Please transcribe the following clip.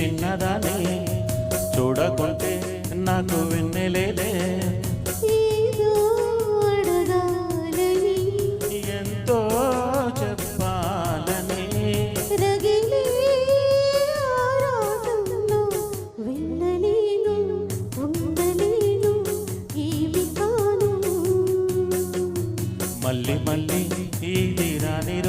చిన్నదాని చూడకుంటే నాకు వెన్నెలేదే. ఏదో ఎంతో చెప్పాలని. మళ్ళీ మళ్ళీ ఇది రాని